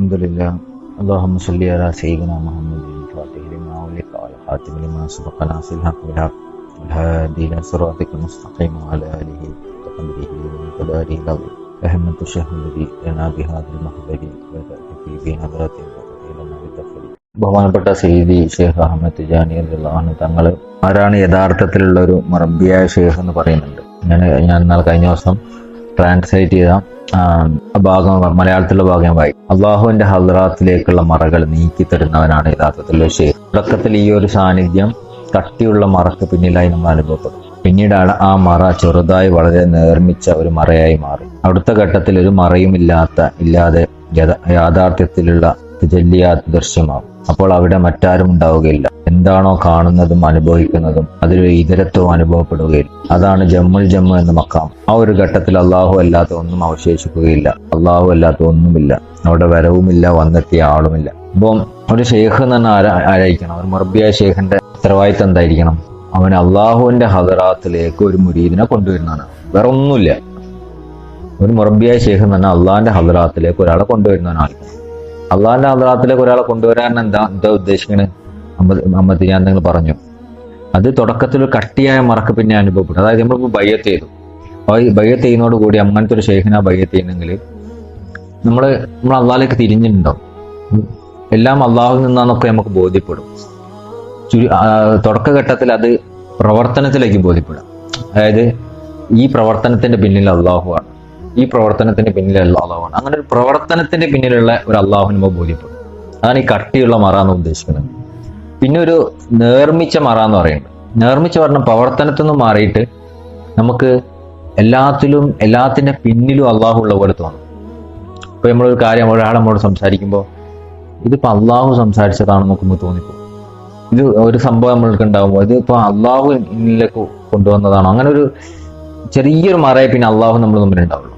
الحمد لله اللهم صل على سيدنا محمد الفاتح لما أغلق والخاتم لما سبق ناصر الحق بالحق والهادي إلى صراطك المستقيم وعلى آله وقدره ومقداره العظيم أهمة الشهر الذي لنا بهذا المحضر وتأتي في نظرة لنا بالتفضيل ബഹുമാനപ്പെട്ട സയ്യിദി ഷേഖ് അഹമ്മദ് തിജാനി അള്ളാഹു തങ്ങൾ ആരാണ് യഥാർത്ഥത്തിലുള്ള ഒരു മറബിയായ ഷേഖ് എന്ന് പറയുന്നുണ്ട് ഞാൻ ഞാൻ ഇന്നാൾ കഴിഞ്ഞ ദിവസം ട്രാൻസ്ലേറ്റ് ചെയ്ത ഭാഗം മലയാളത്തിലുള്ള ഭാഗം വായി അള്ളാഹുവിന്റെ ഹദ്റാത്തിലേക്കുള്ള മറകൾ നീക്കി തരുന്നവനാണ് യഥാർത്ഥത്തിലുള്ള ഷേഖ് തുടക്കത്തിൽ ഈ ഒരു സാന്നിധ്യം കട്ടിയുള്ള മറക്ക് പിന്നിലായി നമ്മൾ അനുഭവപ്പെടും. പിന്നീടാണ് ആ മറ ചെറുതായി വളരെ നേർമിച്ച ഒരു മറയായി മാറും. അടുത്ത ഘട്ടത്തിൽ ഒരു മറയുമില്ലാത്ത ഇല്ലാതെ യഥ- യാഥാർത്ഥ്യത്തിലുള്ള ജല്ലിയാത്ത് ദൃശ്യമാകും അപ്പോൾ അവിടെ മറ്റാരും ഉണ്ടാവുകയില്ല. എന്താണോ കാണുന്നതും അനുഭവിക്കുന്നതും അതിലൊരു ഇതരത്വം അനുഭവപ്പെടുകയില്ല. അതാണ് ജമ്മുൽ ജമ്മു എന്ന മക്കാം. ആ ഒരു ഘട്ടത്തിൽ അള്ളാഹു അല്ലാത്ത ഒന്നും അവശേഷിക്കുകയില്ല. അള്ളാഹു അല്ലാത്ത ഒന്നുമില്ല അവിടെ വരവുമില്ല വന്നെത്തിയ ആളുമില്ല. അപ്പം ഒരു ഷെയ്ഖ് എന്ന് തന്നെ ആരാ ആരായിരിക്കണം? ഒരു മർബിയായ ഷെയ്ഖിന്റെ ഉത്തരവാദിത്തം എന്തായിരിക്കണം? അവൻ അള്ളാഹുവിന്റെ ഹദറാത്തിലേക്ക് ഒരു മുരീദിനെ കൊണ്ടുവരുന്നതാണ്. വേറെ ഒന്നുമില്ല ഒരു മുറബിയായ ശേഖം തന്നെ അള്ളാഹിന്റെ ഹദറാത്തിലേക്ക് ഒരാളെ കൊണ്ടുവരുന്നവനാണ് അള്ളാഹിന്റെ അന്തരാത്തിലേക്ക് ഒരാളെ കൊണ്ടുവരാൻ എന്താ എന്താ ഉദ്ദേശിക്കണ്? അമ്മ അമ്മത്തി ഞാൻ നിങ്ങൾ പറഞ്ഞു. അത് തുടക്കത്തിൽ ഒരു കട്ടിയായ മറക്ക് പിന്നെ അനുഭവപ്പെട്ടു. അതായത് നമ്മളിപ്പോൾ ബയ്യത്ത് ചെയ്തു. ബയ്യത്ത് ചെയ്യുന്നതോട് കൂടി അങ്ങനത്തെ ഒരു ഷെയ്ഖിനെ ബയ്യത്ത് ചെയ്യണമെങ്കിൽ നമ്മൾ നമ്മൾ അള്ളാഹിലേക്ക് തിരിഞ്ഞിട്ടുണ്ടാവും. ഉം. എല്ലാം അള്ളാഹുവിൽ നിന്നാന്നൊക്കെ നമുക്ക് ബോധ്യപ്പെടും. തുടക്കഘട്ടത്തിൽ അത് പ്രവർത്തനത്തിലേക്ക് ബോധ്യപ്പെടാം. അതായത് ഈ പ്രവർത്തനത്തിന്റെ പിന്നിൽ അള്ളാഹുവാണ് ഈ പ്രവർത്തനത്തിന്റെ പിന്നിലുള്ള അള്ളാഹുവാണ്. അങ്ങനെ ഒരു പ്രവർത്തനത്തിന്റെ പിന്നിലുള്ള ഒരു അള്ളാഹു നമ്മൾ ബോധ്യപ്പെടും. അതാണ് ഈ കട്ടിയുള്ള മറ എന്ന് ഉദ്ദേശിക്കുന്നത്. പിന്നെ ഒരു നേർമിച്ച മറ എന്ന് പറയുന്നത്. നേർമിച്ച പറഞ്ഞ പ്രവർത്തനത്തിൽ നിന്ന് മാറിയിട്ട് നമുക്ക് എല്ലാത്തിലും എല്ലാത്തിന്റെ പിന്നിലും അള്ളാഹു ഉള്ള പോലെ തോന്നും. ഇപ്പൊ നമ്മളൊരു കാര്യം ഒരാൾ നമ്മളോട് സംസാരിക്കുമ്പോൾ ഇതിപ്പോ അള്ളാഹു സംസാരിച്ചതാണെന്ന് നമുക്ക് തോന്നിപ്പോ ഇത് ഒരു സംഭവം നമ്മൾക്ക് ഉണ്ടാകുമ്പോൾ ഇത് ഇപ്പൊ അള്ളാഹു ഇന്നിലേക്ക് കൊണ്ടുവന്നതാണോ? അങ്ങനെ ഒരു ചെറിയൊരു മറയെ പിന്നെ അള്ളാഹു നമ്മൾ തമ്മിൽ ഉണ്ടാവുള്ളൂ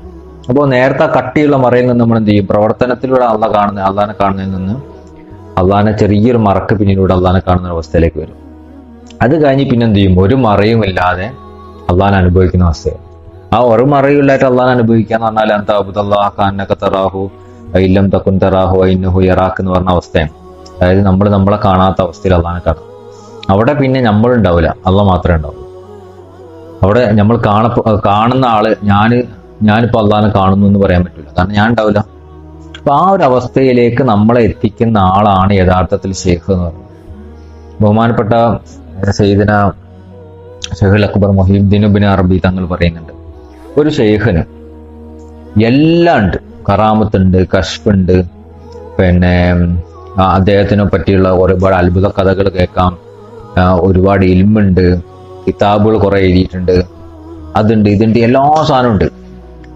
അപ്പോൾ നേരത്തെ കട്ടിയുള്ള മറയിൽ നിന്ന് നമ്മൾ എന്ത് ചെയ്യും? പ്രവർത്തനത്തിലൂടെ അള്ള കാണുന്ന അള്ളാനെ കാണുന്നതിൽ നിന്ന് അള്ളാനെ ചെറിയൊരു മറക്ക് പിന്നിലൂടെ അള്ളാനെ കാണുന്ന അവസ്ഥയിലേക്ക് വരും. അത് കഴിഞ്ഞ് പിന്നെ എന്ത് ചെയ്യും? ഒരു മറയും ഇല്ലാതെ അള്ളാൻ അനുഭവിക്കുന്ന അവസ്ഥയാണ്. ആ ഒരു മറയില്ലായിട്ട് അള്ളാൻ അനുഭവിക്കുക എന്ന് പറഞ്ഞാൽ എന്താ? അബുദല്ലാഹ് ഖാനൊക്കെ തറാഹു ഇല്ലം തക്കുൻ തറാഹു ഐന്നഹു യറാഖ് എന്ന് പറഞ്ഞ അവസ്ഥയാണ്. അതായത് നമ്മൾ നമ്മളെ കാണാത്ത അവസ്ഥയിൽ അള്ളാനെ കാണും. അവിടെ പിന്നെ നമ്മളുണ്ടാവില്ല അള്ള മാത്രമേ ഉണ്ടാവൂ അവിടെ നമ്മൾ കാണ കാണുന്ന ആൾ ഞാൻ ഞാനിപ്പോ അള്ളാഹിനെ കാണുന്നു എന്ന് പറയാൻ പറ്റില്ല കാരണം ഞാൻ ഉണ്ടാവില്ല. അപ്പൊ ആ ഒരു അവസ്ഥയിലേക്ക് നമ്മളെ എത്തിക്കുന്ന ആളാണ് യഥാർത്ഥത്തിൽ ഷെയ്ഖ് എന്ന് പറയുന്നത്. ബഹുമാനപ്പെട്ട സയ്യിദിന ഷെഹുൽ അക്ബർ മൊഹീദ്ദീൻ ബിൻ അറബി തങ്ങൾ പറയുന്നുണ്ട്. ഒരു ഷെയ്ഖിന് എല്ലാം ഉണ്ട്. കറാമത്തുണ്ട് കഷ്ഫുണ്ട് പിന്നെ അദ്ദേഹത്തിനെ പറ്റിയുള്ള ഒരുപാട് അത്ഭുത കഥകൾ കേൾക്കാം. ഒരുപാട് ഇൽമുണ്ട്. കിതാബുകൾ കുറെ എഴുതിയിട്ടുണ്ട്. അതുണ്ട് ഇതുണ്ട് എല്ലാ സാധനവും ഉണ്ട്.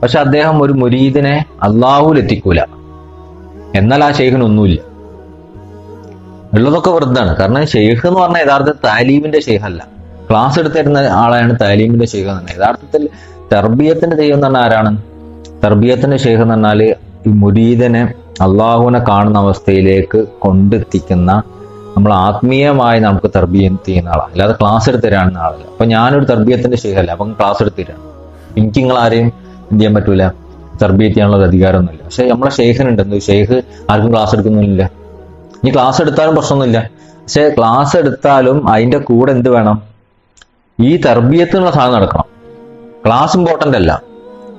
പക്ഷെ അദ്ദേഹം ഒരു മുരീദിനെ അള്ളാഹുൽ എത്തിക്കൂല. എന്നാൽ ആ ഷെയ്ഖിനൊന്നുമില്ല ഉള്ളതൊക്കെ വെറുതാണ് കാരണം ഷെയ്ഖ് എന്ന് പറഞ്ഞാൽ യഥാർത്ഥ താലീമിന്റെ ഷെയ്ഖല്ല ക്ലാസ് എടുത്തിരുന്ന ആളാണ് താലീമിന്റെ ഷെയ്ഖ് എന്ന് പറഞ്ഞാൽ. യഥാർത്ഥത്തിൽ തർബീയത്തിന്റെ ദൈവം പറഞ്ഞാൽ ആരാണ്? തർബീയത്തിന്റെ ഷെയ്ഖ് എന്ന് പറഞ്ഞാൽ ഈ മുരീദനെ അള്ളാഹുവിനെ കാണുന്ന അവസ്ഥയിലേക്ക് കൊണ്ടെത്തിക്കുന്ന നമ്മൾ ആത്മീയമായി നമുക്ക് തർബീയത്ത് ചെയ്യുന്ന ആളാണ്. അല്ലാതെ ക്ലാസ് എടുത്ത് തരാണെന്ന ആളല്ല. അപ്പൊ ഞാനൊരു തർബീയത്തിന്റെ ഷെയ്ഖല്ല അപ്പം ക്ലാസ് എടുത്ത് തരാണ് എനിക്ക് നിങ്ങൾ ആരെയും എന്ത് ചെയ്യാൻ പറ്റൂല. തർബീയത്ത് ചെയ്യാനുള്ള ഒരു അധികാരമൊന്നുമില്ല. പക്ഷെ നമ്മളെ ഷെയ്ഖിനുണ്ട് എന്ത് ഷെയ്ഖ് ആർക്കും ക്ലാസ് എടുക്കുന്നില്ല. ഇനി ക്ലാസ് എടുത്താലും പ്രശ്നമൊന്നുമില്ല. പക്ഷെ ക്ലാസ് എടുത്താലും അതിന്റെ കൂടെ എന്ത് വേണം? ഈ തർബീയത്തിനുള്ള സാധനം നടക്കണം. ക്ലാസ് ഇമ്പോർട്ടന്റ് അല്ല.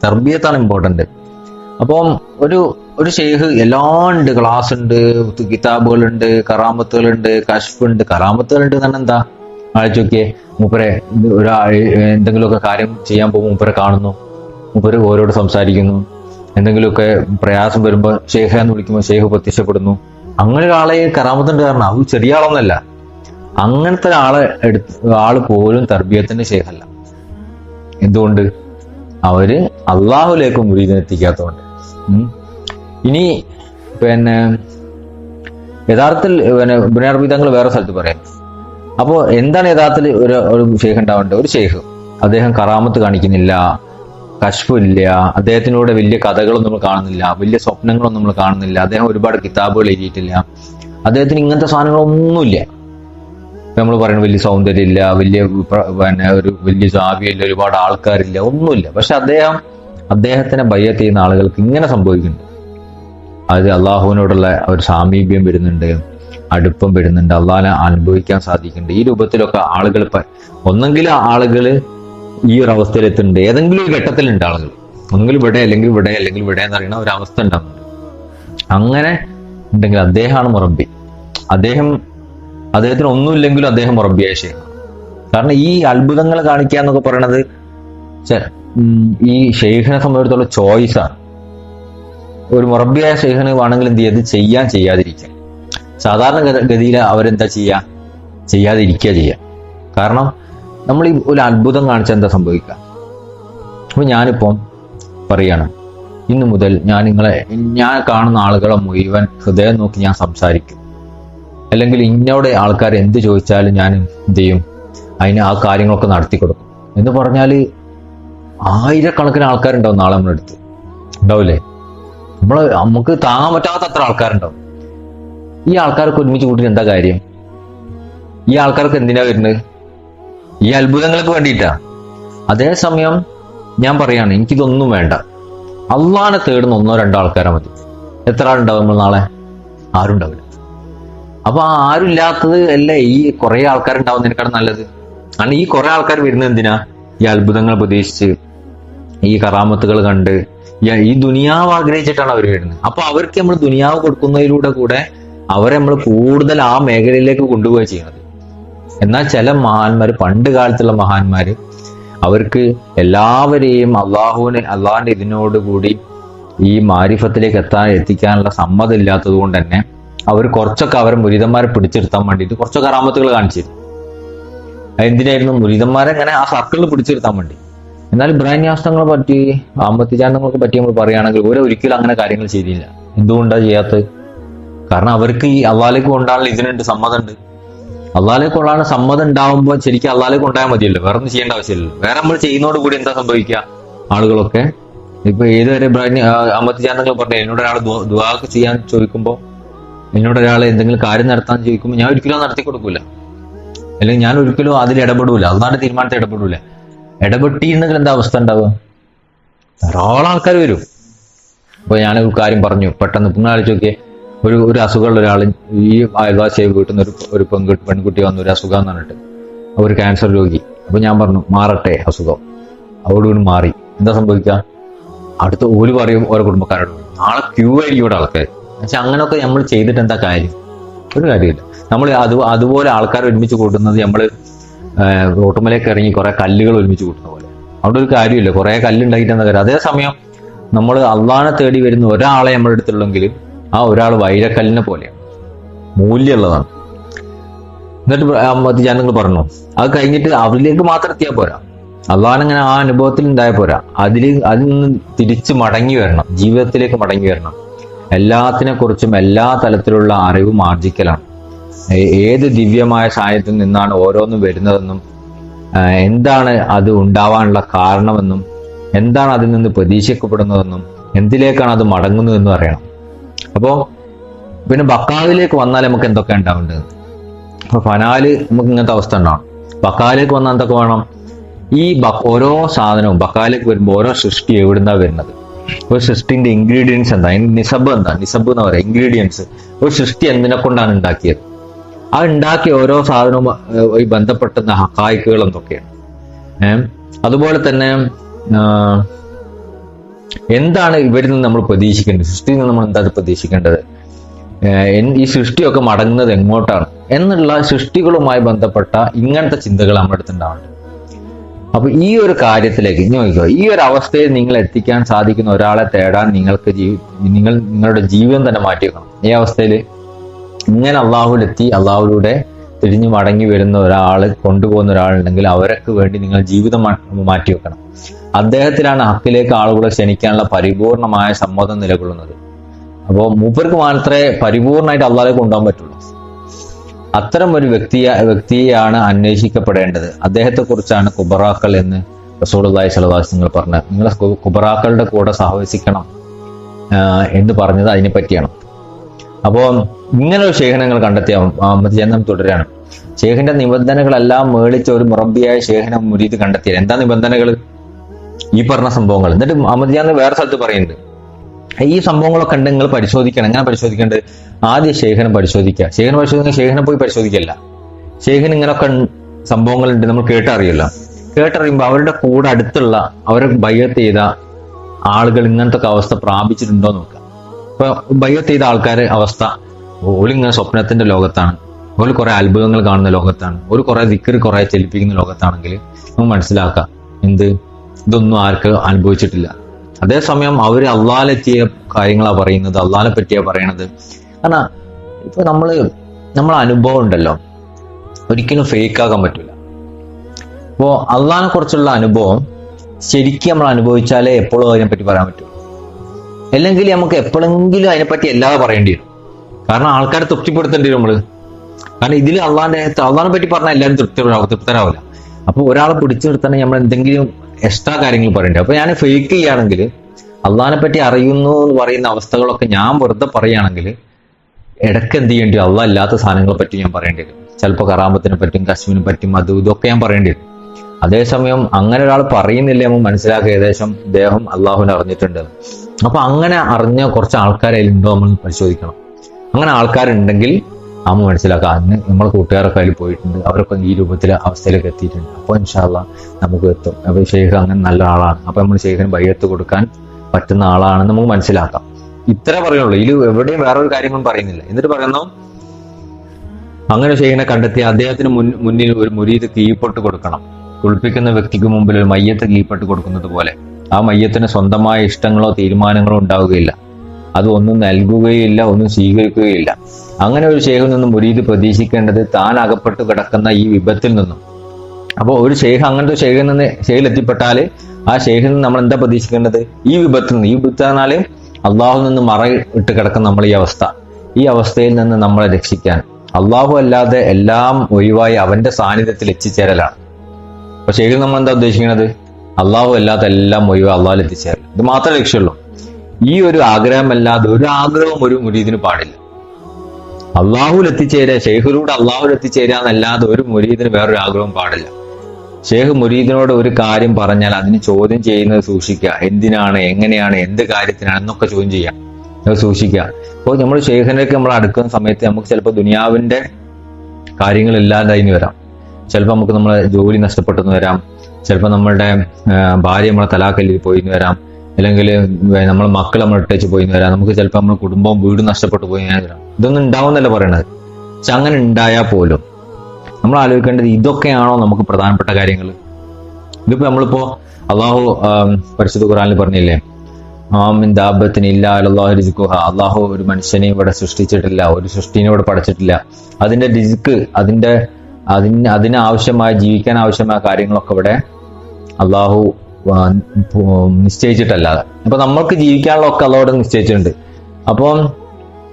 തർബീയത്താണ് ഇമ്പോർട്ടന്റ് അപ്പം ഒരു ഒരു ഷെയ്ഖ് എല്ലാം ഉണ്ട്. ക്ലാസ് ഉണ്ട് കിതാബുകളുണ്ട് കറാമത്തുകളുണ്ട് കഷ്ഫുണ്ട്. കറാമത്തുകളുണ്ട് തന്നെ എന്താ? ആഴ്ച നോക്കിയേ. മൂപ്പരെ ഒരാ എന്തെങ്കിലുമൊക്കെ കാര്യം ചെയ്യാൻ പോകുമ്പോൾ മൂപ്പരെ കാണുന്നു. മൂപ്പര് ഓരോട് സംസാരിക്കുന്നു. എന്തെങ്കിലുമൊക്കെ പ്രയാസം വരുമ്പോൾ ഷെയ്ഖ എന്ന് വിളിക്കുമ്പോൾ ഷെയ്ഖ് പ്രത്യക്ഷപ്പെടുന്നു. അങ്ങനെ ഒരാളെ കറാമത്തുണ്ട് കാരണം അത് ചെറിയ ആളൊന്നല്ല. അങ്ങനത്തെ ആളെ എടുത്ത് ആൾ പോലും തർബീയത്തിന്റെ ഷെയ്ഖല്ല എന്തുകൊണ്ട്? അവർ അള്ളാഹുലേക്ക് മുരീദിനെത്തിക്കാത്തതുകൊണ്ട്. ഇനി പിന്നെ യഥാർത്ഥത്തിൽ പിന്നെ ബുനർബിതങ്ങൾ വേറെ സ്ഥലത്ത് പറയാം. അപ്പോൾ എന്താണ് യഥാർത്ഥത്തിൽ ഒരു ഒരു ഷെയ്ഖ് ഉണ്ടാവേണ്ടത്? ഒരു ഷെയ്ഖ് അദ്ദേഹം കറാമത്ത് കാണിക്കുന്നില്ല. കശ്ഫില്ല അദ്ദേഹത്തിലൂടെ വലിയ കഥകളൊന്നും നമ്മൾ കാണുന്നില്ല വലിയ സ്വപ്നങ്ങളൊന്നും നമ്മൾ കാണുന്നില്ല അദ്ദേഹം ഒരുപാട് കിതാബുകൾ എഴുതിയിട്ടില്ല. അദ്ദേഹത്തിന് ഇങ്ങനത്തെ സാധനങ്ങളൊന്നുമില്ല. നമ്മൾ പറയുന്നത് വലിയ സൗന്ദര്യം ഇല്ല വലിയ പിന്നെ ഒരു വലിയ ജാവിയില്ല ഒരുപാട് ആൾക്കാരില്ല ഒന്നുമില്ല. പക്ഷെ അദ്ദേഹം അദ്ദേഹത്തിനെ ബയ്യത്ത് ചെയ്യുന്ന ആളുകൾക്ക് ഇങ്ങനെ സംഭവിക്കുന്നു അത് അള്ളാഹുവിനോടുള്ള ഒരു സാമീപ്യം വരുന്നുണ്ട് അടുപ്പം വരുന്നുണ്ട് അള്ളാഹിനെ അനുഭവിക്കാൻ സാധിക്കുന്നുണ്ട്. ഈ രൂപത്തിലൊക്കെ ആളുകൾ ഒന്നെങ്കിൽ ആളുകൾ ഈ ഒരു അവസ്ഥയിൽ എത്തുന്നുണ്ട് ഏതെങ്കിലും ഒരു ഘട്ടത്തിൽ ആളുകൾ ഒന്നെങ്കിൽ ഇവിടെ അല്ലെങ്കിൽ ഇവിടെ അല്ലെങ്കിൽ ഇവിടെ എന്ന് പറയുന്ന ഒരു അവസ്ഥ ഉണ്ടാകുന്നുണ്ട്. അങ്ങനെ ഉണ്ടെങ്കിൽ അദ്ദേഹമാണ് മുറബി അദ്ദേഹം അദ്ദേഹത്തിന് ഒന്നുമില്ലെങ്കിലും അദ്ദേഹം മുറബിയായ ഷെയ്ഖ് കാരണം ഈ അത്ഭുതങ്ങൾ കാണിക്കുക എന്നൊക്കെ പറയണത് ഈ ഷെയ്ഖിനെ സംബന്ധിച്ചിടത്തോളം ചോയ്സാണ്. ഒരു മുറബിയായ ഷെയ്ഖിന് വേണമെങ്കിൽ എന്ത് ചെയ്യത് ചെയ്യാൻ ചെയ്യാതിരിക്കുക സാധാരണ ഗത- ഗതിയിൽ അവരെന്താ ചെയ്യുക? ചെയ്യാതിരിക്കുക ചെയ്യുക. കാരണം നമ്മൾ ഈ ഒരു അത്ഭുതം കാണിച്ചാൽ എന്താ സംഭവിക്കുക? അപ്പൊ ഞാനിപ്പം പറയാണ് ഇന്നു മുതൽ ഞാൻ നിങ്ങളെ ഞാൻ കാണുന്ന ആളുകളെ മുഴുവൻ ഹൃദയം നോക്കി ഞാൻ സംസാരിക്കും. അല്ലെങ്കിൽ ഇന്നോടെ ആൾക്കാർ എന്ത് ചോദിച്ചാലും ഞാൻ എന്ത് ചെയ്യും? അതിന് ആ കാര്യങ്ങളൊക്കെ നടത്തി കൊടുക്കും. എന്ന് പറഞ്ഞാൽ ആയിരക്കണക്കിന് ആൾക്കാരുണ്ടാവും നാളെ നമ്മുടെ അടുത്ത്. ഉണ്ടാവില്ലേ നമ്മൾ നമുക്ക് താങ്ങാൻ പറ്റാത്ത അത്ര ആൾക്കാരുണ്ടാവും. ഈ ആൾക്കാർക്ക് ഒരുമിച്ച് കൂട്ടിയിട്ട് എന്താ കാര്യം? ഈ ആൾക്കാർക്ക് എന്തിനാ വരുന്നത്? ഈ അത്ഭുതങ്ങൾക്ക് വേണ്ടിയിട്ടാ. അതേസമയം ഞാൻ പറയാണ് എനിക്കിതൊന്നും വേണ്ട. അള്ളാനെ തേടുന്ന ഒന്നോ രണ്ടോ ആൾക്കാരെ മതി. എത്ര ആളുണ്ടാവും നമ്മൾ നാളെ? ആരുണ്ടാവില്ല. അപ്പൊ ആ ആരുമില്ലാത്തത് അല്ലേ ഈ കുറെ ആൾക്കാരുണ്ടാവുന്നതിനേക്കാളും നല്ലത്? കാരണം ഈ കുറെ ആൾക്കാർ വരുന്നത് എന്തിനാ? ഈ അത്ഭുതങ്ങൾ പ്രതീക്ഷിച്ച് ഈ കറാമത്തുകൾ കണ്ട് ഈ ദുനിയാവ് ആഗ്രഹിച്ചിട്ടാണ് അവർ വരുന്നത്. അപ്പൊ അവർക്ക് നമ്മൾ ദുനിയാവ് കൊടുക്കുന്നതിലൂടെ കൂടെ അവരെ നമ്മൾ കൂടുതൽ ആ മേഖലയിലേക്ക് കൊണ്ടുപോവുക ചെയ്യുന്നത്. എന്നാൽ ചില മഹാന്മാർ പണ്ട് കാലത്തുള്ള മഹാന്മാര് അവർക്ക് എല്ലാവരെയും അള്ളാഹുവിന് അള്ളാഹിന്റെ ഇതിനോടുകൂടി ഈ മാരിഫത്തിലേക്ക് എത്താൻ എത്തിക്കാനുള്ള സമ്മതം ഇല്ലാത്തത് കൊണ്ട് തന്നെ അവർ കുറച്ചൊക്കെ അവരെ മുരിതന്മാരെ പിടിച്ചെടുത്താൻ വേണ്ടിയിട്ട് കുറച്ചൊക്കെ അറാമത്തുകൾ കാണിച്ചിരുന്നു. എന്തിനായിരുന്നു മുരിതന്മാരെ അങ്ങനെ ആ സർക്കിളിൽ പിടിച്ചെടുത്താൻ വേണ്ടി. എന്നാൽ ഇബ്രാഹിം പറ്റി ആമത്തിജാന്തങ്ങളൊക്കെ പറ്റി നമ്മൾ പറയുകയാണെങ്കിൽ ഓരോ ഒരിക്കലും അങ്ങനെ കാര്യങ്ങൾ ചെയ്തില്ല. എന്തുകൊണ്ടാണ് ചെയ്യാത്തത്? കാരണം അവർക്ക് ഈ അള്ളാലേക്ക് കൊണ്ടാണല്ലോ ഇതിനുണ്ട് സമ്മതമുണ്ട്. അള്ളാലേക്ക് കൊള്ളാണ് സമ്മതം ഉണ്ടാവുമ്പോൾ ശരിക്കും അള്ളാലേക്ക് കൊണ്ടായാൽ മതിയല്ലോ. വേറെ ഒന്നും ചെയ്യേണ്ട ആവശ്യമില്ല വേറെ നമ്മൾ ചെയ്യുന്നതോട് കൂടി എന്താ സംഭവിക്കുക? ആളുകളൊക്കെ ഇപ്പൊ ഏതുവരെ ഇബ്രാഹിം അമ്പത്തിചാണ്ടങ്ങൾ പറഞ്ഞു എന്നോട് ഒരാൾ ദുവാക്ക് ചെയ്യാൻ ചോദിക്കുമ്പോൾ എന്നോട് ഒരാൾ എന്തെങ്കിലും കാര്യം നടത്താൻ ചോദിക്കുമ്പോൾ ഞാൻ ഒരിക്കലും നടത്തി കൊടുക്കൂല. അല്ലെങ്കിൽ ഞാൻ ഒരിക്കലും അതിൽ ഇടപെടൂല. അതാണ് തീരുമാനത്തിൽ ഇടപെടൂല. ഇടപെട്ടിരുന്നെങ്കിൽ എന്താ അവസ്ഥ ഉണ്ടാവുക? ധാരാളം ആൾക്കാർ വരും. അപ്പൊ ഞാൻ ഒരു കാര്യം പറഞ്ഞു. പെട്ടെന്ന് ആലോചിച്ച് നോക്കിയേ. ഒരു ഒരു അസുഖമുള്ള ഒരാൾ ഈ അയൽവാസിയെ വീട്ടിൽ നിന്ന് ഒരു ഒരു പെൺകുട്ടി പെൺകുട്ടി വന്ന ഒരു അസുഖം എന്ന് പറഞ്ഞിട്ട്. ക്യാൻസർ രോഗി. അപ്പൊ ഞാൻ പറഞ്ഞു മാറട്ടെ അസുഖം. അവരോട് മാറി. എന്താ സംഭവിക്കുക അടുത്ത ഓൽ പറയും ഓരോ കുടുംബക്കാരോട് നാളെ ക്യൂ ആയിരിക്കും ഇവിടെ ആൾക്കാർ പക്ഷെ അങ്ങനെയൊക്കെ നമ്മൾ ചെയ്തിട്ട് എന്താ കാര്യം? ഒരു കാര്യമില്ല. നമ്മൾ അത് അതുപോലെ ആൾക്കാർ ഒരുമിച്ച് കൂട്ടുന്നത് നമ്മൾ റോട്ടുമലേക്ക് ഇറങ്ങി കുറെ കല്ലുകൾ ഒരുമിച്ച് കൂട്ടുന്ന പോലെ. അവിടെ ഒരു കാര്യമില്ല. കുറെ കല്ലുണ്ടായിട്ട് എന്താ കാര്യം? അതേസമയം നമ്മൾ അള്ളാനെ തേടി വരുന്ന ഒരാളെ നമ്മുടെ അടുത്തുള്ളെങ്കിൽ ആ ഒരാൾ വൈരക്കല്ലിനെ പോലെയാണ്. മൂല്യമുള്ളതാണ്. എന്നിട്ട് ഞാൻ ജനങ്ങൾ പറഞ്ഞു അത് കഴിഞ്ഞിട്ട് അവരിലേക്ക് മാത്രം എത്തിയാൽ പോരാ. അള്ളാഹനങ്ങനെ ആ അനുഭവത്തിൽ ഉണ്ടായ പോരാ. അതിൽ അതിൽ നിന്ന് തിരിച്ച് മടങ്ങി വരണം. ജീവിതത്തിലേക്ക് മടങ്ങി വരണം. എല്ലാത്തിനെ കുറിച്ചും എല്ലാ തലത്തിലുള്ള അറിവും ആർജിക്കലാണ്. ഏത് ദിവ്യമായ സാഹചര്യത്തിൽ നിന്നാണ് ഓരോന്നും വരുന്നതെന്നും എന്താണ് അത് ഉണ്ടാവാനുള്ള കാരണമെന്നും എന്താണ് അതിൽ നിന്ന് പ്രതീക്ഷിക്കപ്പെടുന്നതെന്നും എന്തിലേക്കാണ് അത് മടങ്ങുന്നതെന്നും അറിയണം. അപ്പോൾ പിന്നെ ബക്കാവിലേക്ക് വന്നാൽ നമുക്ക് എന്തൊക്കെ ഉണ്ടാവേണ്ടത് അപ്പൊ ഫനാല് നമുക്ക് ഇങ്ങനത്തെ അവസ്ഥ ഉണ്ടാവണം. ബക്കാലേക്ക് വന്നാൽ എന്തൊക്കെ വേണം? ഈ ഓരോ സാധനവും ബക്കാലേക്ക് വരുമ്പോൾ ഓരോ സൃഷ്ടി എവിടുന്നാ വരുന്നത്? ഒരു സൃഷ്ടിന്റെ ഇൻഗ്രീഡിയൻസ് എന്താ? നിസബ് എന്താ? നിസബ് എന്ന് പറയാം. ഇൻഗ്രീഡിയൻസ് ഒരു സൃഷ്ടി എന്തിനെ കൊണ്ടാണ് ഉണ്ടാക്കിയത്? ആ ഉണ്ടാക്കിയ ഓരോ സാധനവും ബന്ധപ്പെട്ടുന്ന ഹക്കായിക്കുകൾ എന്തൊക്കെയാണ്? അതുപോലെ തന്നെ എന്താണ് ഇവരിൽ നിന്ന് നമ്മൾ പ്രതീക്ഷിക്കേണ്ടത്? സൃഷ്ടിയിൽ നിന്ന് നമ്മൾ എന്താണ് പ്രതീക്ഷിക്കേണ്ടത്? ഈ സൃഷ്ടിയൊക്കെ മടങ്ങുന്നത് എങ്ങോട്ടാണ്? എന്നുള്ള സൃഷ്ടികളുമായി ബന്ധപ്പെട്ട ഇങ്ങനത്തെ ചിന്തകൾ നമ്മുടെ അടുത്ത് ഉണ്ടാവുന്നുണ്ട് അപ്പൊ ഈ ഒരു കാര്യത്തിലേക്ക് നോക്കിക്കോ. ഈ ഒരു അവസ്ഥയിൽ നിങ്ങൾ എത്തിക്കാൻ സാധിക്കുന്ന ഒരാളെ തേടാൻ നിങ്ങൾക്ക് ജീവി നിങ്ങൾ നിങ്ങളുടെ ജീവിതം തന്നെ മാറ്റി വെക്കണം ഈ അവസ്ഥയിൽ ഇങ്ങനെ അള്ളാഹുലെത്തി അള്ളാഹുലൂടെ തിരിഞ്ഞു മടങ്ങി വരുന്ന ഒരാൾ കൊണ്ടുപോകുന്ന ഒരാളുണ്ടെങ്കിൽ അവർക്ക് വേണ്ടി നിങ്ങൾ ജീവിതം മാറ്റി വെക്കണം അദ്ദേഹത്തിലാണ് ഹക്കിലേക്ക് ആളുകളെ ക്ഷണിക്കാനുള്ള പരിപൂർണമായ സമ്മതം നിലകൊള്ളുന്നത്. അപ്പോൾ മൂപ്പർക്ക് മാത്രമേ പരിപൂർണമായിട്ട് അള്ളാഹിലേക്ക് കൊണ്ടുപോകാൻ പറ്റുള്ളൂ. അത്തരം ഒരു വ്യക്തിയെ വ്യക്തിയെയാണ് അന്വേഷിക്കപ്പെടേണ്ടത്. അദ്ദേഹത്തെ കുറിച്ചാണ് കുബറാക്കൾ എന്ന് അലൈഹി നിങ്ങൾ പറഞ്ഞത്. നിങ്ങൾ കുബറാക്കളുടെ കൂടെ സഹവസിക്കണം എന്ന് പറഞ്ഞത് അതിനെ പറ്റിയാണ്. അപ്പോൾ ഇങ്ങനെ ഒരു ശേഖരങ്ങൾ കണ്ടെത്തിയ ജന്നം തുടരാണ്. ശേഖിന്റെ നിബന്ധനകളെല്ലാം മേളിച്ച ഒരു മുറബിയായ ശേഖരം മുരീത് കണ്ടെത്തിയത്. എന്താ നിബന്ധനകൾ ഈ പറഞ്ഞ സംഭവങ്ങൾ. എന്നിട്ട് അഹമ്മദ് ജാന്ന് വേറെ സ്ഥലത്ത് പറയുന്നുണ്ട്. ഈ സംഭവങ്ങളൊക്കെ ഉണ്ട് നിങ്ങൾ പരിശോധിക്കണം. എങ്ങനെ പരിശോധിക്കേണ്ടത്? ആദ്യം ശേഖരം പരിശോധിക്കുക. ശേഖരം പരിശോധിക്കുക ശേഖരം പോയി പരിശോധിക്കല്ല. ശേഖരൻ ഇങ്ങനെയൊക്കെ സംഭവങ്ങളുണ്ട് നമ്മൾ കേട്ടറിയില്ല കേട്ടറിയുമ്പോൾ അവരുടെ കൂടെ അടുത്തുള്ള അവരെ ബയ്യത്ത് ചെയ്ത ആളുകൾ ഇങ്ങനത്തെ അവസ്ഥ പ്രാപിച്ചിട്ടുണ്ടോ നോക്കുക. ഇപ്പൊ ബയ്യത്ത് ചെയ്ത ആൾക്കാരെ അവസ്ഥ ഓലിങ്ങനെ സ്വപ്നത്തിന്റെ ലോകത്താണ്. ഓൽ കുറെ അത്ഭുതങ്ങൾ കാണുന്ന ലോകത്താണ്. ഒരു കുറെ ദിക്കറി കുറെ ചലിപ്പിക്കുന്ന ലോകത്താണെങ്കിൽ നമുക്ക് മനസ്സിലാക്കാം. എന്ത്? ഇതൊന്നും ആർക്ക് അനുഭവിച്ചിട്ടില്ല. അതേസമയം അവർ അള്ളാലെത്തിയ കാര്യങ്ങളാണ് പറയുന്നത് അള്ളാലെ പറ്റിയാ പറയണത്. കാരണം ഇപ്പൊ നമ്മൾ നമ്മളെ അനുഭവം ഉണ്ടല്ലോ. ഒരിക്കലും ഫേക്ക് ആക്കാൻ പറ്റില്ല അപ്പോൾ അള്ളാഹിനെ കുറിച്ചുള്ള അനുഭവം ശരിക്കും നമ്മൾ അനുഭവിച്ചാലേ എപ്പോഴും അതിനെപ്പറ്റി പറയാൻ പറ്റൂ. അല്ലെങ്കിൽ നമുക്ക് എപ്പോഴെങ്കിലും അതിനെപ്പറ്റി അല്ലാതെ പറയേണ്ടി വരും. കാരണം ആൾക്കാരെ തൃപ്തിപ്പെടുത്തേണ്ടി വരും നമ്മൾ. കാരണം ഇതിൽ അള്ളാന്റെ അള്ളാഹിനെ പറ്റി പറഞ്ഞാൽ എല്ലാവരും തൃപ്തി തൃപ്തരാവില്ല. അപ്പൊ ഒരാളെ പിടിച്ചു നിർത്തണമെങ്കിൽ നമ്മൾ എന്തെങ്കിലും എക്സ്ട്രാ കാര്യങ്ങൾ പറയണ്ടേ? അപ്പൊ ഞാൻ ഫേക്ക് ചെയ്യുകയാണെങ്കിൽ അള്ളഹാനെ പറ്റി അറിയുന്നു എന്ന് പറയുന്ന അവസ്ഥകളൊക്കെ ഞാൻ വെറുതെ പറയുകയാണെങ്കിൽ ഇടയ്ക്ക് എന്ത് ചെയ്യേണ്ടി വരും? അള്ളാഹ് ഇല്ലാത്ത സാധനങ്ങളെ പറ്റി ഞാൻ പറയേണ്ടി വരും. ചിലപ്പോൾ കറാമത്തിനെ പറ്റും കശ്മീരിനെ പറ്റും അത് ഇതൊക്കെ ഞാൻ പറയേണ്ടി വരും. അതേസമയം അങ്ങനെ ഒരാൾ പറയുന്നില്ല നമ്മൾ മനസ്സിലാക്കുക ഏകദേശം ദേഹം അള്ളാഹുവിനെ അറിഞ്ഞിട്ടുണ്ട്. അപ്പൊ അങ്ങനെ അറിഞ്ഞ കുറച്ച് ആൾക്കാരെ ഉണ്ടോ നമ്മൾ പരിശോധിക്കണം. അങ്ങനെ ആൾക്കാരുണ്ടെങ്കിൽ നമ്മൾ മനസ്സിലാക്കുക അന്ന് നമ്മളെ കൂട്ടുകാരൊക്കെ അതിൽ പോയിട്ടുണ്ട്. അവരൊക്കെ ഈ രൂപത്തിലെ അവസ്ഥയിലേക്ക് എത്തിയിട്ടുണ്ട്. അപ്പോൾ ഇൻഷാല്ല നമുക്ക് എത്തും. അപ്പോൾ ഷെയ്ഖ് അങ്ങനെ നല്ല ആളാണ്. അപ്പോൾ നമ്മൾ ഷെയ്ഖിന് ബയ്യത്ത് കൊടുക്കാൻ പറ്റുന്ന ആളാണെന്ന് നമുക്ക് മനസ്സിലാക്കാം. ഇത്ര പറയുള്ളൂ. ഇതിൽ എവിടെയും വേറൊരു കാര്യങ്ങളും പറയുന്നില്ല. എന്നിട്ട് പറയുന്നു അങ്ങനെ ഷെയ്ഖിനെ കണ്ടെത്തി അദ്ദേഹത്തിന് മുൻ മുന്നിൽ ഒരു മുരീത് കീഴ്പ്പെട്ട് കൊടുക്കണം. കുളിപ്പിക്കുന്ന വ്യക്തിക്ക് മുമ്പിൽ ഒരു മയ്യത്ത് കീഴ്പ്പെട്ട് കൊടുക്കുന്നത് പോലെ. ആ മയ്യത്തിന് സ്വന്തമായ ഇഷ്ടങ്ങളോ തീരുമാനങ്ങളോ ഉണ്ടാവുകയില്ല. അത് ഒന്നും നൽകുകയില്ല ഒന്നും സ്വീകരിക്കുകയില്ല. അങ്ങനെ ഒരു ഷെയ്ഖിൽ നിന്നും മുരീദ് പ്രതീക്ഷിക്കേണ്ടത് താൻ അകപ്പെട്ടു കിടക്കുന്ന ഈ വിപത്തിൽ നിന്നും. അപ്പോൾ ഒരു ഷെയ്ഖ് അങ്ങനത്തെ ഷെയ്ഖിൽ നിന്ന് ഷെയ്ഖിൽ എത്തിപ്പെട്ടാൽ ആ ഷെയ്ഖിൽ നിന്ന് നമ്മൾ എന്താ പ്രതീക്ഷിക്കേണ്ടത്? ഈ വിപത്തിൽ നിന്ന്. ഈ വിപത്ത് പറഞ്ഞാൽ അള്ളാഹു നിന്ന് മറ ഇട്ട് കിടക്കുന്ന നമ്മൾ ഈ അവസ്ഥ. ഈ അവസ്ഥയിൽ നിന്ന് നമ്മളെ രക്ഷിക്കാൻ. അള്ളാഹു അല്ലാതെ എല്ലാം ഒഴിവായി അവന്റെ സാന്നിധ്യത്തിൽ എത്തിച്ചേരലാണ്. അപ്പൊ ശരിക്കും നമ്മൾ എന്താ ഉദ്ദേശിക്കുന്നത് അള്ളാഹു അല്ലാതെ എല്ലാം ഒഴിവായി അള്ളാഹുൽ എത്തിച്ചേരൽ. ഇത് മാത്രമേ ലക്ഷ്യമുള്ളൂ ഈ ഒരു ആഗ്രഹമല്ലാതെ ഒരു ആഗ്രഹവും ഒരു മുരീദിന് പാടില്ല. അള്ളാഹുൽ എത്തിച്ചേരുക ഷെയ്ഖിലൂടെ അള്ളാഹുൽ എത്തിച്ചേരുക എന്നല്ലാതെ ഒരു മുരീദിന് വേറൊരു ആഗ്രഹവും പാടില്ല. ഷെയ്ഖ് മുരീദിനോട് ഒരു കാര്യം പറഞ്ഞാൽ അതിന് ചോദ്യം ചെയ്യുന്നത് സൂക്ഷിക്കുക. എന്തിനാണ് എങ്ങനെയാണ് എന്ത് കാര്യത്തിനാണ് എന്നൊക്കെ ചോദ്യം ചെയ്യാം സൂക്ഷിക്കുക. അപ്പോൾ നമ്മൾ ഷേഖിലേക്ക് നമ്മൾ അടുക്കുന്ന സമയത്ത് നമുക്ക് ചിലപ്പോൾ ദുനിയാവിന്റെ കാര്യങ്ങൾ ഇല്ലാതായിന്ന് വരാം. ചിലപ്പോൾ നമുക്ക് നമ്മളെ ജോലി നഷ്ടപ്പെട്ടെന്ന് വരാം. ചിലപ്പോൾ നമ്മളുടെ ഭാര്യ നമ്മളെ തലാക്കല്ലിൽ പോയിന്ന് വരാം. അല്ലെങ്കിൽ നമ്മൾ മക്കൾ നമ്മൾ ഇട്ടേച്ച് പോയി വരാം. നമുക്ക് ചിലപ്പോൾ നമ്മൾ കുടുംബവും വീടും നഷ്ടപ്പെട്ടു പോയി വരാം. ഇതൊന്നും ഉണ്ടാവുന്നല്ല പറയണത്. പക്ഷെ അങ്ങനെ ഉണ്ടായാൽ പോലും നമ്മൾ ആലോചിക്കേണ്ടത് ഇതൊക്കെയാണോ നമുക്ക് പ്രധാനപ്പെട്ട കാര്യങ്ങൾ ഇതിപ്പോൾ നമ്മളിപ്പോ അള്ളാഹു പരിശുദ്ധ ഖുറാനിൽ പറഞ്ഞില്ലേ ആമിൻ ദാബത്തിന് ഇല്ല അല്ലാഹു രിസുഖുഹ അള്ളാഹു ഒരു മനുഷ്യനെ ഇവിടെ സൃഷ്ടിച്ചിട്ടില്ല ഒരു സൃഷ്ടിനെ ഇവിടെ പഠിച്ചിട്ടില്ല അതിന്റെ രിസുക്ക് അതിന്റെ അതിന് അതിനാവശ്യമായ ജീവിക്കാൻ ആവശ്യമായ കാര്യങ്ങളൊക്കെ ഇവിടെ അള്ളാഹു നിശ്ചയിച്ചിട്ടല്ലാതെ. അപ്പൊ നമ്മൾക്ക് ജീവിക്കാനുള്ള ഒക്കെ അതോടെ നിശ്ചയിച്ചിട്ടുണ്ട്. അപ്പം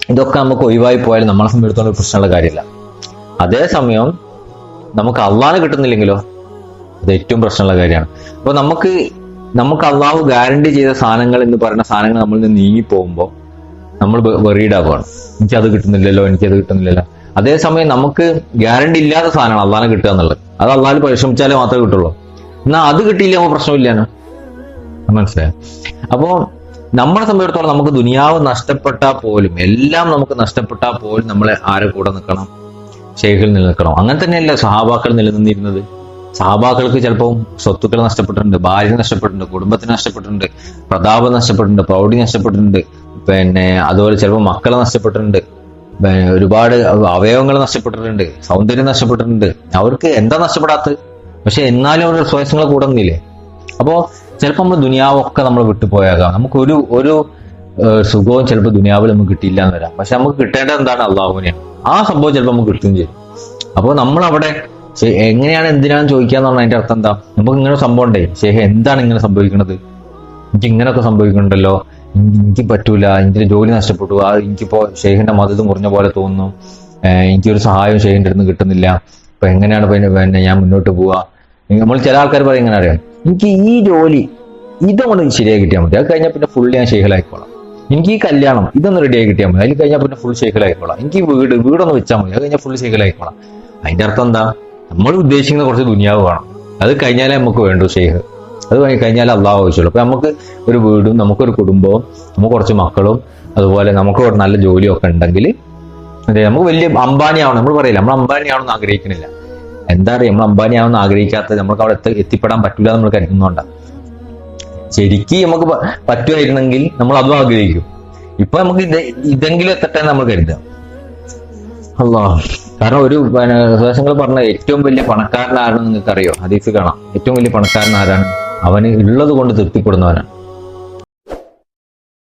ഇതൊക്കെ നമുക്ക് ഒഴിവായി പോയാൽ നമ്മളെ സംബന്ധിച്ചിടത്തോളം പ്രശ്നമുള്ള കാര്യമില്ല. അതേസമയം നമുക്ക് അള്ളാഹ് കിട്ടുന്നില്ലെങ്കിലോ അത് ഏറ്റവും പ്രശ്നമുള്ള കാര്യമാണ്. അപ്പൊ നമുക്ക് നമുക്ക് അള്ളാഹു ഗ്യാരണ്ടി ചെയ്ത സാധനങ്ങൾ എന്ന് പറയുന്ന സാധനങ്ങൾ നമ്മൾ നീങ്ങി പോകുമ്പോൾ നമ്മൾ വെറീഡ് ആവുകയാണ്. എനിക്കത് കിട്ടുന്നില്ലല്ലോ എനിക്കത് കിട്ടുന്നില്ലല്ലോ. അതേസമയം നമുക്ക് ഗ്യാരണ്ടി ഇല്ലാത്ത സാധനമാണ് അള്ളാഹിനെ കിട്ടുക എന്നുള്ളത്. അത് അള്ളാഹിൽ പരിശ്രമിച്ചാലേ മാത്രമേ കിട്ടുള്ളൂ. എന്നാൽ അത് കിട്ടിയില്ല അപ്പോൾ പ്രശ്നമില്ലാനോ മനസ്സിലായോ? അപ്പോ നമ്മളെ സംബന്ധിച്ചിടത്തോളം നമുക്ക് ദുനിയാവ് നഷ്ടപ്പെട്ടാൽ പോലും എല്ലാം നമുക്ക് നഷ്ടപ്പെട്ടാൽ പോലും നമ്മളെ ആരെ കൂടെ നിൽക്കണം? ഷെയ്ഖിൽ നിലനിൽക്കണം അങ്ങനെ തന്നെയല്ല സഹാബാക്കൾ നിലനിന്നിരുന്നത്. സഹാബാക്കൾക്ക് ചിലപ്പോൾ സ്വത്തുക്കൾ നഷ്ടപ്പെട്ടിട്ടുണ്ട് ഭാര്യ നഷ്ടപ്പെട്ടിട്ടുണ്ട് കുടുംബത്തിന് നഷ്ടപ്പെട്ടിട്ടുണ്ട് പ്രതാപം നഷ്ടപ്പെട്ടിട്ടുണ്ട് പ്രൗഢി നഷ്ടപ്പെട്ടിട്ടുണ്ട് പിന്നെ അതുപോലെ ചിലപ്പോൾ മക്കളെ നഷ്ടപ്പെട്ടിട്ടുണ്ട് ഒരുപാട് അവയവങ്ങൾ നഷ്ടപ്പെട്ടിട്ടുണ്ട് സൗന്ദര്യം നഷ്ടപ്പെട്ടിട്ടുണ്ട്. അവർക്ക് എന്താ നഷ്ടപ്പെടാത്തത്? പക്ഷെ എന്നാലും അവരുടെ സ്വയസങ്ങളെ കൂടെ നിന്നില്ലേ അപ്പോ ചിലപ്പോൾ നമ്മൾ ദുനിയാവൊക്കെ നമ്മൾ വിട്ടുപോയേക്കാം. നമുക്ക് ഒരു ഒരു സുഖവും ചിലപ്പോൾ ദുനിയാവിൽ നമുക്ക് കിട്ടിയില്ല എന്ന് വരാം. പക്ഷെ നമുക്ക് കിട്ടേണ്ടത് എന്താണ്? അള്ളാഹുവിനെയാണ്. ആ സംഭവം ചിലപ്പോൾ നമുക്ക് കിട്ടുകയും ചെയ്യും. അപ്പോൾ നമ്മൾ അവിടെ എങ്ങനെയാണ് എന്തിനാണ് ചോദിക്കാന്ന് പറഞ്ഞാൽ അതിന്റെ അർത്ഥം എന്താ? നമുക്ക് ഇങ്ങനെ സംഭവം ഉണ്ടേ. ശേഖ എന്താണ് ഇങ്ങനെ സംഭവിക്കുന്നത് എനിക്ക് ഇങ്ങനെയൊക്കെ സംഭവിക്കുന്നുണ്ടല്ലോ എനിക്ക് പറ്റൂല. എനിക്ക് ജോലി നഷ്ടപ്പെട്ടു. ആ എനിക്കിപ്പോ ഷെയ്ഖിന്റെ മതത് മുറിഞ്ഞ പോലെ തോന്നുന്നു. എനിക്കൊരു സഹായം ഷെയ്ഖിന്റെ അടുത്ത് കിട്ടുന്നില്ല. അപ്പൊ എങ്ങനെയാണ് പിന്നെ ഞാൻ മുന്നോട്ട് പോവുക? നമ്മൾ ചില ആൾക്കാർ പറയും ഇങ്ങനെ അറിയാം. എനിക്ക് ഈ ജോലി ഇതൊന്ന് ശരിയായി കിട്ടിയാൽ മതി. അത് കഴിഞ്ഞാൽ പിന്നെ ഫുൾ ഞാൻ ശേഖലായിക്കോളാം എനിക്ക് ഈ കല്യാണം ഇതൊന്ന് റെഡിയായി കിട്ടിയാൽ മതി. അതിൽ കഴിഞ്ഞാൽ പിന്നെ ഫുൾ ശേഖലായിക്കോളാം എനിക്ക് വീട് വീടൊന്ന് വെച്ചാൽ മതി. അത് കഴിഞ്ഞാൽ ഫുൾ ശേഖലായിക്കോളാം അതിന്റെ അർത്ഥം എന്താ? നമ്മൾ ഉദ്ദേശിക്കുന്ന കുറച്ച് ദുനിയാവ് വേണം. അത് കഴിഞ്ഞാലേ നമുക്ക് വേണ്ടു ഷെയ്ഖ് അത് കഴിഞ്ഞ് കഴിഞ്ഞാൽ അള്ളാഹ് ആവശ്യമുള്ളൂ. അപ്പൊ നമുക്ക് ഒരു വീടും നമുക്കൊരു കുടുംബവും നമുക്ക് കുറച്ച് മക്കളും അതുപോലെ നമുക്ക് ഒരു നല്ല ജോലിയൊക്കെ ഉണ്ടെങ്കിൽ അതെ നമുക്ക് വലിയ അംബാനി ആവണം നമ്മൾ പറയില്ല നമ്മൾ അംബാനി എന്ന് ആഗ്രഹിക്കണില്ല. എന്താ അറിയാം? നമ്മൾ അംബാനി ആവുന്ന ആഗ്രഹിക്കാത്തത് നമുക്ക് അവിടെ എത്തി എത്തിപ്പെടാൻ പറ്റില്ല നമ്മൾ കരുതുന്നുണ്ട്. ശരിക്കും നമുക്ക് പറ്റുമായിരുന്നെങ്കിൽ നമ്മൾ അതും ആഗ്രഹിക്കും. ഇപ്പൊ നമുക്ക് ഇത് ഇതെങ്കിലും എത്തട്ടെ നമ്മൾ കരുതാം. അല്ലോ കാരണം ഒരു സുഭാഷങ്ങൾ പറഞ്ഞ ഏറ്റവും വലിയ പണക്കാരൻ ആരാണെന്ന് നിങ്ങൾക്ക് അറിയോ ഹദീസ് കാണാം. ഏറ്റവും വലിയ പണക്കാരൻ ആരാണ്? അവന് ഉള്ളത് കൊണ്ട് തൃപ്തിപ്പെടുന്നവനാണ്.